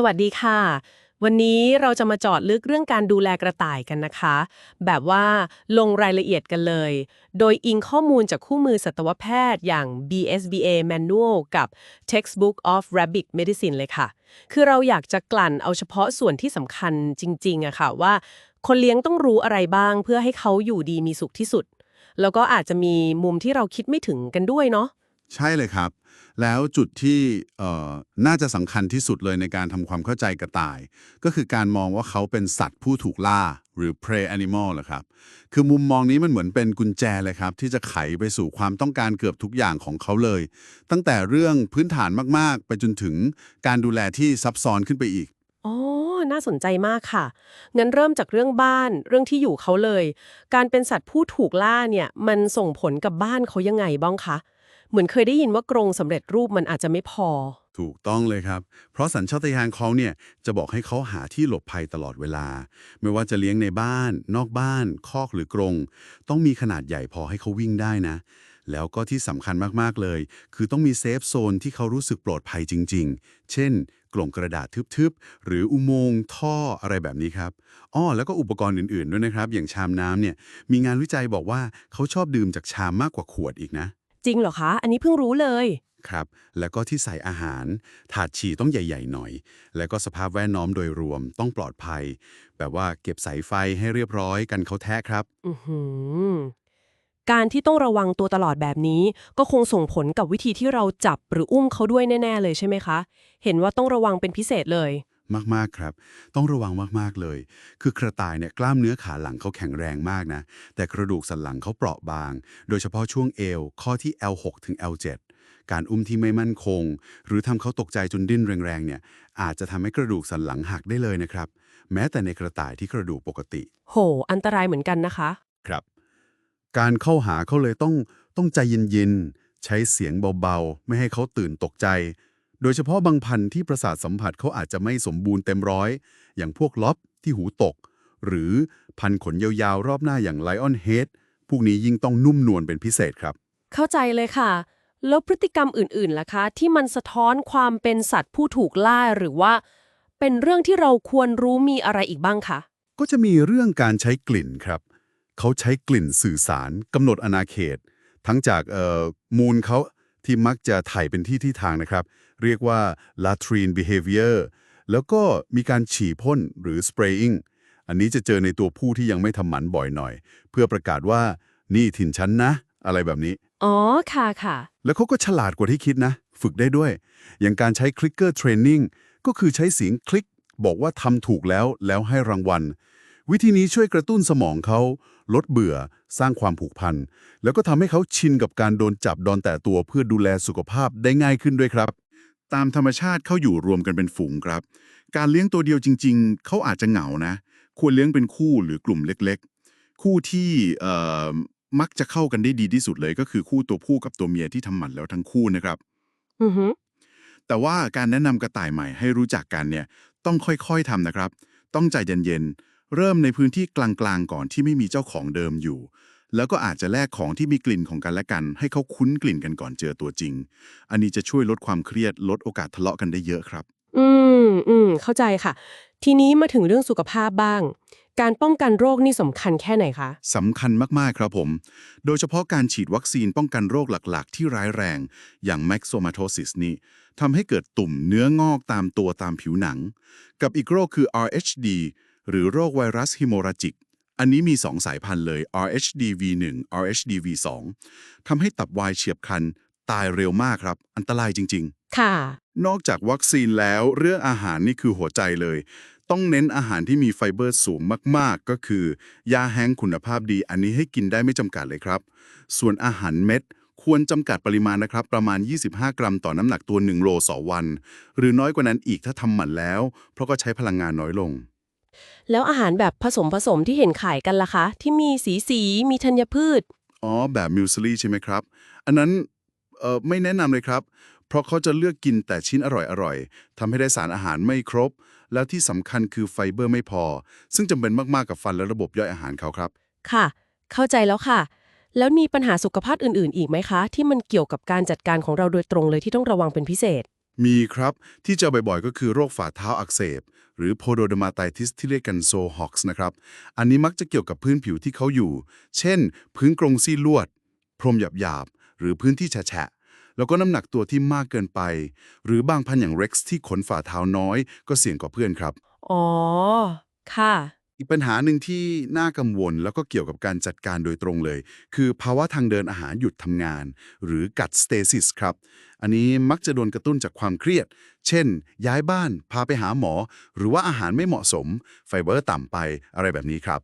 สวัสดีค่ะ วันนี้เราจะมาจาะลึกเรื่องการดูแลกระต่ายกันนะคะ แบบว่าลงรายละเอียดกันเลย โดยอิงข้อมูลจากคู่มือสัตวแพทย์อย่าง BSBA Manual กับ Textbook of Rabbit Medicine เลยค่ะ คือเราอยากจะกลั่นเอาเฉพาะส่วนที่สำคัญจริงๆอะค่ะว่า คนเลี้ยงต้องรู้อะไรบ้าง เพื่อให้เขาอยู่ดีมีสุขที่สุด แล้วก็อาจจะมีมุมที่เราคิดไม่ถึงกันด้วยเนาะ ใช่เลยครับ แล้วจุดที่เอ่อน่าจะสำคัญที่สุดเลยในการทำความเข้าใจกระต่าย ก็คือการมองว่าเขาเป็นสัตว์ผู้ถูกล่าหรือ prey animal เหรอครับ คือมุมมองนี้มันเหมือนเป็นกุญแจเลยครับ ที่จะไขไปสู่ความต้องการเกือบทุกอย่างของเขาเลย ตั้งแต่เรื่องพื้นฐานมาก ๆ ไปจนถึงการดูแลที่ซับซ้อนขึ้นไปอีกอ๋อ น่าสนใจมากค่ะ งั้นเริ่มจากเรื่องบ้าน เรื่องที่อยู่เขาเลย การเป็นสัตว์ผู้ถูกล่าเนี่ย มันส่งผลกับบ้านเขายังไงบ้างคะ เหมือนเคยได้ยินว่ากรงสำเร็จรูปมันอาจจะไม่พอ ถูกต้องเลยครับ เพราะสัญชาตญาณเขาเนี่ยจะบอกให้เขาหาที่หลบภัยตลอดเวลา ไม่ว่าจะเลี้ยงในบ้าน นอกบ้าน คอกหรือกรง ต้องมีขนาดใหญ่พอให้เขาวิ่งได้นะ แล้วก็ที่สำคัญมาก ๆ เลย คือต้องมีเซฟโซนที่เขารู้สึกปลอดภัยจริง ๆ เช่น กล่องกระดาษทึบๆ หรืออุโมงค์ท่ออะไรแบบนี้ครับ อ้อ แล้วก็อุปกรณ์อื่น ๆ ด้วยนะครับ อย่างชามน้ำเนี่ย มีงานวิจัยบอกว่าเขาชอบดื่มจากชามมากกว่าขวดอีกนะ ริงเหรอคะ อันนี้เพิ่งรู้เลย ครับ แล้วก็ที่ใส่อาหาร ถาดฉี่ต้องใหญ่ๆหน่อย แล้วก็สภาพแวดล้อมโดยรวมต้องปลอดภัย แบบว่าเก็บสายไฟให้เรียบร้อยกันเขาแท้ครับ อือหือการที่ต้องระวังตัวตลอดแบบนี้ ก็คงส่งผลกับวิธีที่เราจับหรืออุ้มเขาด้วยแน่ ๆ เลยใช่ไหมคะ เห็นว่าต้องระวังเป็นพิเศษเลย มากๆครับ ต้องระวังมากๆเลย คือกระต่ายเนี่ยกล้ามเนื้อขาหลังเขาแข็งแรงมากนะ แต่กระดูกสันหลังเขาเปราะบาง โดยเฉพาะช่วงเอว ข้อที่ L6 ถึง L7 การอุ้มที่ไม่มั่นคง หรือทำเขาตกใจจนดิ้นแรงๆเนี่ยอาจจะทำให้กระดูกสันหลังหักได้เลยนะครับ แม้แต่ในกระต่ายที่กระดูกปกติ โห อันตรายเหมือนกันนะคะ ครับ การเข้าหาเขาเลยต้องต้องใจเย็นๆใช้เสียงเบาๆ ไม่ให้เขาตื่นตกใจ โดยเฉพาะบางพันธุ์ที่ประสาทสัมผัสเขาอาจจะไม่สมบูรณ์เต็มร้อย อย่างพวกล็อบที่หูตก หรือพันธุ์ขนยาวๆ รอบหน้าอย่างไลออนเฮดพวกนี้ยิ่งต้องนุ่มนวลเป็นพิเศษครับ เข้าใจเลยค่ะ แล้วพฤติกรรมอื่นๆล่ะคะ ที่มันสะท้อนความเป็นสัตว์ผู้ถูกล่าหรือว่า เป็นเรื่องที่เราควรรู้มีอะไรอีกบ้างคะก็จะมีเรื่องการใช้กลิ่นครับ เขาใช้กลิ่นสื่อสารกำหนดอาณาเขต ทั้งจากเอ่อมูลเขาที่มักจะถ่ายเป็นที่ที่ทางนะครับ เรียกว่า latrine behavior แล้วก็มีการฉี่พ่นหรือ spraying อันนี้จะเจอในตัวผู้ที่ยังไม่ทำหมันบ่อยหน่อย เพื่อประกาศว่านี่ถิ่นฉันนะ อะไรแบบนี้ อ๋อ ค่ะค่ะ แล้วเขาก็ฉลาดกว่าที่คิดนะ ฝึกได้ด้วย อย่างการใช้คลิกเกอร์เทรนนิ่งก็คือใช้เสียงคลิก บอกว่าทำถูกแล้วแล้วให้รางวัล วิธีนี้ช่วยกระตุ้นสมองเขาลดเบื่อ สร้างความผูกพัน แล้วก็ทำให้เขาชินกับการโดนจับดอนแต่ตัวเพื่อดูแลสุขภาพได้ง่ายขึ้นด้วยครับ ตามธรรมชาติเขาอยู่รวมกันเป็นฝูงครับ การเลี้ยงตัวเดียวจริง ๆ เขาอาจจะเหงานะ ควรเลี้ยงเป็นคู่หรือกลุ่มเล็ก ๆ คู่ที่เอ่อมักจะเข้ากันได้ดีที่สุดเลยก็คือคู่ตัวผู้กับตัวเมียที่ทำหมันแล้วทั้งคู่นะครับ อือหือแต่ว่าการแนะนำกระต่ายใหม่ให้รู้จักกันเนี่ยต้องค่อยๆทำนะครับ ต้องใจเย็นๆ เริ่มในพื้นที่กลางๆ ก่อนที่ไม่มีเจ้าของเดิมอยู่ แล้วก็อาจจะแลกของที่มีกลิ่นของกันและกัน ให้เขาคุ้นกลิ่นกันก่อนเจอตัวจริง อันนี้จะช่วยลดความเครียดลดโอกาสทะเลาะกันได้เยอะครับ อืมอืมเข้าใจค่ะ ทีนี้มาถึงเรื่องสุขภาพบ้าง การป้องกันโรคนี่สำคัญแค่ไหนคะสำคัญมากๆครับผม โดยเฉพาะการฉีดวัคซีนป้องกันโรคหลักๆ ที่ร้ายแรง อย่าง Maxomatosis นี่ทำให้เกิดตุ่มเนื้องอกตามตัวตามผิวหนัง กับอีกโรคคือ RHD หรือโรคไวรัสฮิโมราจิก อันนี้มี 2 สายพันธุ์เลย RHDV1 RHDV2 ทำให้ตับวายเฉียบพลันตายเร็วมากครับ อันตรายจริง ๆ ค่ะ นอกจากวัคซีนแล้วเรื่องอาหารนี่คือหัวใจเลย ต้องเน้นอาหารที่มีไฟเบอร์สูงมากๆ ก็คือยาแห้งคุณภาพดี อันนี้ให้กินได้ไม่จำกัดเลยครับ ส่วนอาหารเม็ดควรจำกัดปริมาณนะครับ ประมาณ 25 กรัมต่อน้ำหนักตัว 1 โลต่อวัน หรือน้อยกว่านั้นอีกถ้าทำหมันแล้ว เพราะก็ใช้พลังงานน้อยลง แล้วอาหารแบบผสมผสมที่เห็นขายกันล่ะคะ ที่มีสีสีมีธัญพืช อ๋อ แบบมิวสลีใช่ไหมครับ อันนั้นเอ่อไม่แนะนำเลยครับ เพราะเขาจะเลือกกินแต่ชิ้นอร่อยๆทำให้ได้สารอาหารไม่ครบ แล้วที่สำคัญคือไฟเบอร์ไม่พอ ซึ่งจำเป็นมากๆกับฟันและระบบย่อยอาหารเขาครับ ค่ะ เข้าใจแล้วค่ะ แล้วมีปัญหาสุขภาพอื่นๆ อีกไหมคะ ที่มันเกี่ยวกับการจัดการของเราโดยตรงเลยที่ต้องระวังเป็นพิเศษ มีครับ ที่เจอบ่อยๆ ก็คือโรคฝ่าเท้าอักเสบ หรือ pododermatitis ที่เรียกกัน Sohox นะครับ อันนี้มักจะเกี่ยวกับพื้นผิวที่เขาอยู่ เช่น พื้นกรงซี่ลวด พรมหยาบๆ หรือพื้นที่แฉะแล้วก็น้ำหนักตัวที่มากเกินไป หรือบางพันอย่าง Rex ที่ขนฝ่าเท้าน้อย ก็เสี่ยงกว่าเพื่อนครับ อ๋อ ค่ะ อีกปัญหาหนึ่งที่น่ากังวลแล้วก็เกี่ยวกับการจัดการโดยตรงเลย คือภาวะทางเดินอาหารหยุดทำงาน หรือกัดสเตซิสครับ อันนี้มักจะโดนกระตุ้นจากความเครียด เช่น ย้ายบ้าน พาไปหาหมอ หรือว่าอาหารไม่เหมาะสม ไฟเบอร์ต่ำไปอะไรแบบนี้ครับ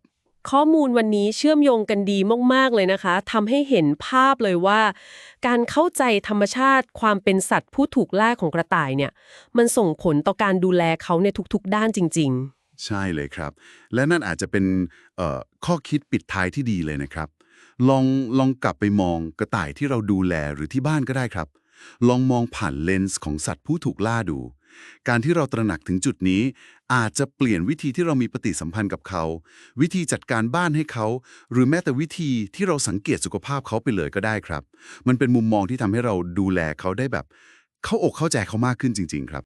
ข้อมูลวันนี้เชื่อมโยงกันดีมาก ๆ เลยนะคะทำให้เห็นภาพเลยว่า การเข้าใจธรรมชาติความเป็นสัตว์ผู้ถูกล่าของกระต่ายเนี่ย มันส่งผลต่อการดูแลเขาในทุกๆ ด้านจริง ๆ ใช่เลยครับ และนั่นอาจจะเป็นข้อคิดปิดท้ายที่ดีเลยนะครับ ลองลองกลับไปมองกระต่ายที่เราดูแลหรือที่บ้านก็ได้ครับ ลองมองผ่านเลนส์ของสัตว์ผู้ถูกล่าดู การที่เราตระหนักถึงจุดนี้ อาจจะเปลี่ยนวิธีที่เรามีปฏิสัมพันธ์กับเขา วิธีจัดการบ้านให้เขา หรือแม้แต่วิธีที่เราสังเกตสุขภาพเขาไปเลยก็ได้ครับ มันเป็นมุมมองที่ทำให้เราดูแลเขาได้แบบ เข้าอกเข้าใจเขามากขึ้นจริง ๆ ครับ